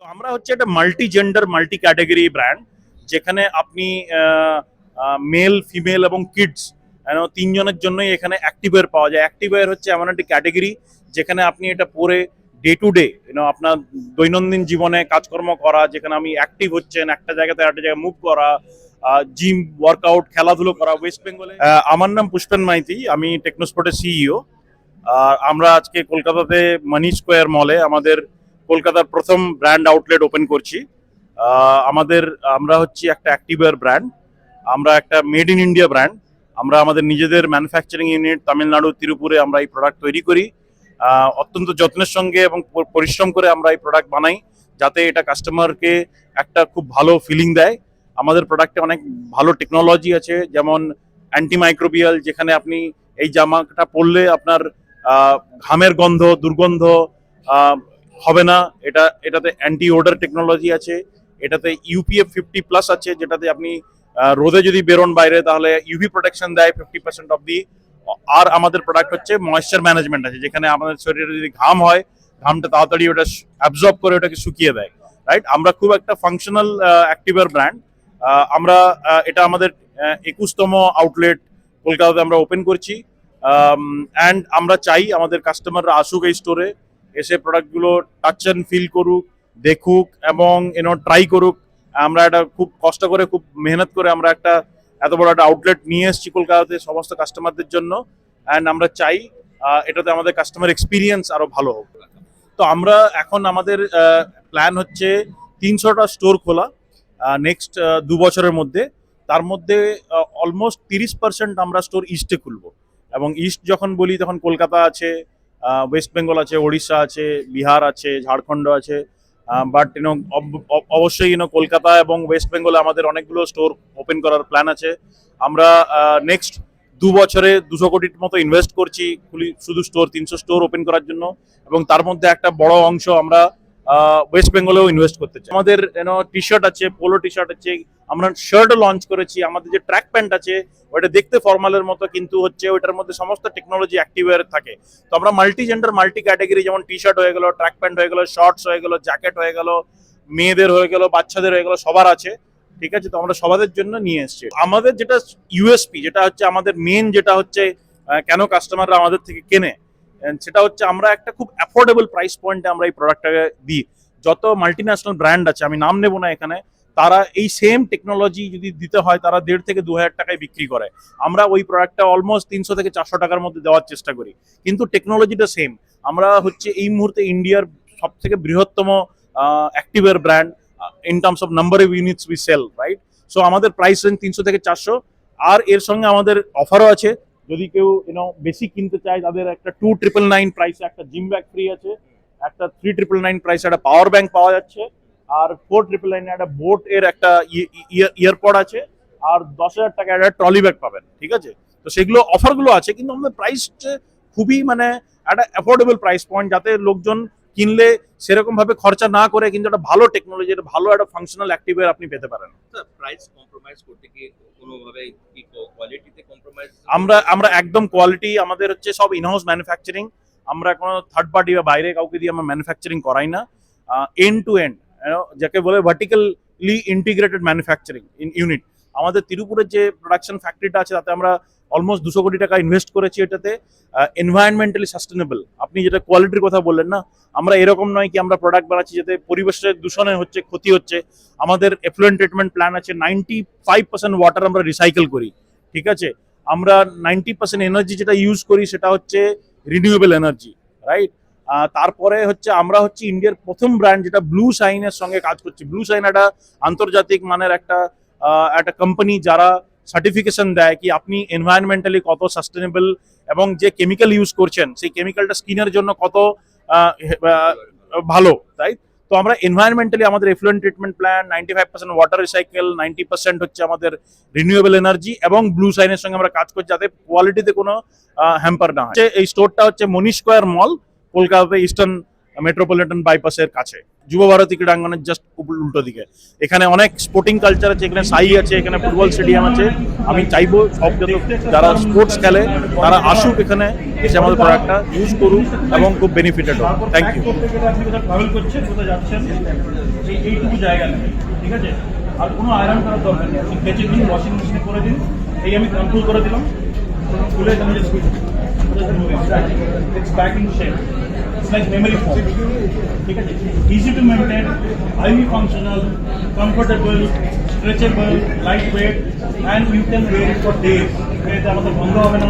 তো আমরা হচ্ছে একটা multi gender multi category brand যেখানে আপনি মেল ফিমেল এবং কিডস তিনজনের জন্যই এখানে অ্যাক্টিভওয়্যার পাওয়া যায়। অ্যাক্টিভওয়্যার হচ্ছে এমন একটি ক্যাটাগরি যেখানে আপনি এটা পরে ডে টু ডে আপনার দৈনন্দিন জীবনে কাজকর্ম করা, যেখানে আমি অ্যাক্টিভ হচ্ছেন, একটা জায়গা থেকে একটা জায়গায় মুভ করা জিম ওয়ার্কআউট খেলাধুলো করা ওয়েস্ট বেঙ্গলে আমার নাম পুষ্পেন মাইতি, আমি টেকনোস্পোর্টের সিইও আর আমরা আজকে কলকাতাতে মানি স্কোয়ার মলে আমাদের কলকাতার প্রথম ব্র্যান্ড আউটলেট ওপেন করছি। আমাদের, আমরা হচ্ছি একটা অ্যাক্টিভওয়্যার ব্র্যান্ড আমরা একটা মেড ইন ইন্ডিয়া ব্র্যান্ড আমরা আমাদের নিজেদের ম্যানুফ্যাকচারিং ইউনিট তামিলনাড়ু, তিরুপুরে আমরা এই প্রোডাক্ট তৈরি করি। অত্যন্ত যত্নের সঙ্গে এবং পরিশ্রম করে আমরা এই প্রোডাক্ট বানাই, যাতে এটা কাস্টমারকে একটা খুব ভালো ফিলিং দেয়। আমাদের প্রোডাক্টে অনেক ভালো টেকনোলজি আছে, যেমন অ্যান্টিমাইক্রোবিয়াল যেখানে আপনি এই জামাটা পরলে আপনার ঘামের গন্ধ, দুর্গন্ধ হবে না। এটা, এটাতে অ্যান্টি ওডার টেকনোলজি আছে, এটাতে ইউপিএফ ফিফটি প্লাস আছে, যেটাতে আপনি রোদে যদি বেরোন বাইরে, তাহলে ইউভি প্রোটেকশন দেয় ফিফটি পার্সেন্ট অব দি আর আমাদের প্রোডাক্ট হচ্ছে ময়েশ্চার ম্যানেজমেন্ট আছে, যেখানে আমাদের শরীরে যদি ঘাম হয়, ঘামটা তাড়াতাড়ি ওটা অ্যাবজর্ব করে ওটাকে শুকিয়ে দেয় রাইট আমরা খুব একটা ফাংশনাল অ্যাক্টিভার ব্র্যান্ড আমরা এটা আমাদের একুশতম আউটলেট কলকাতাতে আমরা ওপেন করছি। অ্যান্ড আমরা চাই আমাদের কাস্টমাররা আসুক এই স্টোরে এসে প্রোডাক্টগুলো টাচ অ্যান্ড ফিল করুক, দেখুক এবং এনো ট্রাই করুক। আমরা এটা খুব কষ্ট করে, খুব মেহনত করে আমরা একটা এত বড় একটা আউটলেট নিয়ে এসেছি কলকাতাতে সমস্ত কাস্টমারদের জন্য। অ্যান্ড আমরা চাই এটাতে আমাদের কাস্টমার এক্সপিরিয়েন্স আরও ভালো হোক। তো আমরা এখন আমাদের প্ল্যান হচ্ছে তিনশোটা স্টোর খোলা নেক্সট দু বছরের মধ্যে। তার মধ্যে অলমোস্ট তিরিশ পার্সেন্ট আমরা স্টোর ইস্টে খুলবো। এবং ইস্ট যখন বলি, তখন কলকাতা আছে ওয়েস্ট বেঙ্গল আছে ওড়িশা আছে বিহার আছে ঝাড়খণ্ড আছে। বাট ইউনো অবশ্যই ইউনো কলকাতা এবং ওয়েস্ট বেঙ্গলে আমাদের অনেকগুলো স্টোর ওপেন করার প্ল্যান আছে। আমরা নেক্সট দু বছরে দুশো কোটির মতো ইনভেস্ট করছি শুধু স্টোর তিনশো স্টোর ওপেন করার জন্য। এবং তার মধ্যে একটা বড় অংশ আমরা ওয়েস্ট বেঙ্গলেও ইনভেস্ট করতে চাই। আমাদের ইউনো টি শার্ট আছে পোলো টি শার্ট আছে, আমরা শার্টও লঞ্চ করেছি, আমাদের যে ট্র্যাক প্যান্ট আছে ওটা দেখতে ফর্মালের মতো, কিন্তু হচ্ছে ওইটার মধ্যে সমস্ত টেকনোলজি অ্যাক্টিভের থাকে। তো আমরা মাল্টি জেন্ডার মাল্টি ক্যাটাগরি যেমন টি শার্ট হয়ে গেল ট্র্যাক প্যান্ট হয়ে গেল শর্টস হয়ে গেল জ্যাকেট হয়ে গেল, মেয়েদের হয়ে গেল, বাচ্চাদের হয়ে গেল, সবার আছে, ঠিক আছে? তো আমরা সবাদের জন্য নিয়ে এসেছি। আমাদের যেটা ইউএসপি যেটা হচ্ছে আমাদের মেন যেটা হচ্ছে কেন কাস্টমাররা আমাদের থেকে কেনে সেটা হচ্ছে আমরা একটা খুব অ্যাফোর্ডেবল প্রাইস পয়েন্টে আমরা এই প্রোডাক্টটাকে দিই। যত মাল্টি ন্যাশনাল ব্র্যান্ড আছে, আমি নাম নেব না এখানে, তারা এই সেম টেকনোলজি যদি দিতে হয়, তারা দেড় থেকে দু হাজার টাকায় বিক্রি করে। আমরা ওই প্রোডাক্টটা অলমোস্ট তিনশো থেকে চারশো টাকার মধ্যে দেওয়ার চেষ্টা করি। কিন্তু টেকনোলজিটা সেম আমরা হচ্ছে এই মুহূর্তে ইন্ডিয়ার সব থেকে বৃহত্তম অ্যাক্টিভের brand in terms of number of units we sell right so আমাদের প্রাইস রেঞ্জ তিনশো থেকে চারশো। আর এর সঙ্গে আমাদের অফারও আছে। যদি কেউ ইউনো বেশি কিনতে চায়, তাদের একটা টু ট্রিপল নাইন প্রাইসে একটা জিম ব্যাগ ফ্রি আছে। একটা থ্রি ট্রিপল নাইন প্রাইসে একটা পাওয়ার ব্যাংক পাওয়া যাচ্ছে। আর ফোর ট্রিপল নাইনে একটা বোট এর একটা ইয়ারপড আছে। আর দশ হাজার টাকা একটা ট্রলি ব্যাগ পাবেন, ঠিক আছে? তো সেগুলো অফারগুলো আছে, কিন্তু আমাদের প্রাইস খুবই মানে একটা অ্যাফোর্ডেবল প্রাইস পয়েন্ট যাতে লোকজন কিনলে সেরকম ভাবে খরচা না করে কিন্তু একটা ভালো টেকনোলজি একটা ভালো একটা ফাংশনাল অ্যাক্টিভের আপনি পেতে পারেন। প্রাইস কম্প্রোমাইজ করতে কি কোনোভাবে কি কোয়ালিটিতে কম্প্রোমাইজ আমরা আমরা একদম কোয়ালিটি আমাদের হচ্ছে সব ইনহাউস ম্যানুফ্যাকচারিং আমরা কোনো থার্ড পার্টি বা বাইরে কাউকে দিয়ে আমরা ম্যানুফ্যাকচারিং করাই না। এন্ড টু এন্ড যাকে বলে vertically integrated manufacturing in unit আমাদের তিরুপুরের যে প্রোডাকশন ফ্যাক্টরিটা আছে তাতে আমরা অলমোস্ট দুশো কোটি টাকা ইনভেস্ট করেছি এটাতে এনভায়রনমেন্টালি সাস্টেনেবল আপনি যেটা কোয়ালিটির কথা বললেন না, আমরা এরকম নয় কি আমরা প্রোডাক্ট বানাচ্ছি যাতে পরিবেশের দূষণে হচ্ছে ক্ষতি হচ্ছে। আমাদের এফ্লুয়েন্ট ট্রিটমেন্ট প্ল্যান আছে নাইনটি ফাইভ পার্সেন্ট ওয়াটার আমরা রিসাইকেল করি, ঠিক আছে? আমরা নাইনটি পার্সেন্ট এনার্জি যেটা ইউজ করি সেটা হচ্ছে রিনিউয়েবল এনার্জি রাইট তারপরে হচ্ছে আমরা হচ্ছে ইন্ডিয়ার প্রথম ব্র্যান্ড যেটা ব্লু সাইনের সঙ্গে কাজ করছি। ব্লু সাইন একটা আন্তর্জাতিক মানের একটা একটা কোম্পানি যারা সার্টিফিকেশন দেয় কি আপনি এনভায়রনমেন্টালি কত সাস্টেনেবল এবং যে কেমিক্যাল ইউজ করছেন, সেই কেমিক্যালটা স্কিনের জন্য কত ভালো তাই তো আমরা এনভায়রনমেন্টালি আমাদের effluent treatment plant ninety five percent water recycle ninety percent হচ্ছে আমাদের রিনিউয়েবল এনার্জি এবং ব্লু সাইনের সঙ্গে আমরা কাজ করছি যাতে কোয়ালিটিতে কোনো হ্যাম্পার না হচ্ছে এই স্টোরটা হচ্ছে মনি স্কোয়ার মল কলকাতাতে ইস্টার্ন মেট্রোপলিটন বাইপাসের কাছে। যুব ভারতী ক্রীড়াঙ্গনের জাস্ট উল্টো দিকে। এখানে অনেক স্পোর্টিং কালচার আছে, এখানে সাই আছে, এখানে ফুটবল স্টেডিয়াম আছে। আমি চাইব সব যত যারা স্পোর্টস খেলে, তারা আসুক এখানে, এসে আমাদের প্রোডাক্টটা ইউজ করুক এবং খুব বেনিফিটেড হোক। থ্যাংক ইউ আর কোনো আয়রন করার দরকার নেই আপনি কেচে দিন ওয়াশিং মেশিনে করে দিন এই আমি কন্ট্রোল করে দিলাম খুলে it's back in shape it's like memory foam ঠিক আছে easy to maintain highly functional comfortable stretchable lightweight and you can wear it for days এতে আমাদের বন্ধ হবে না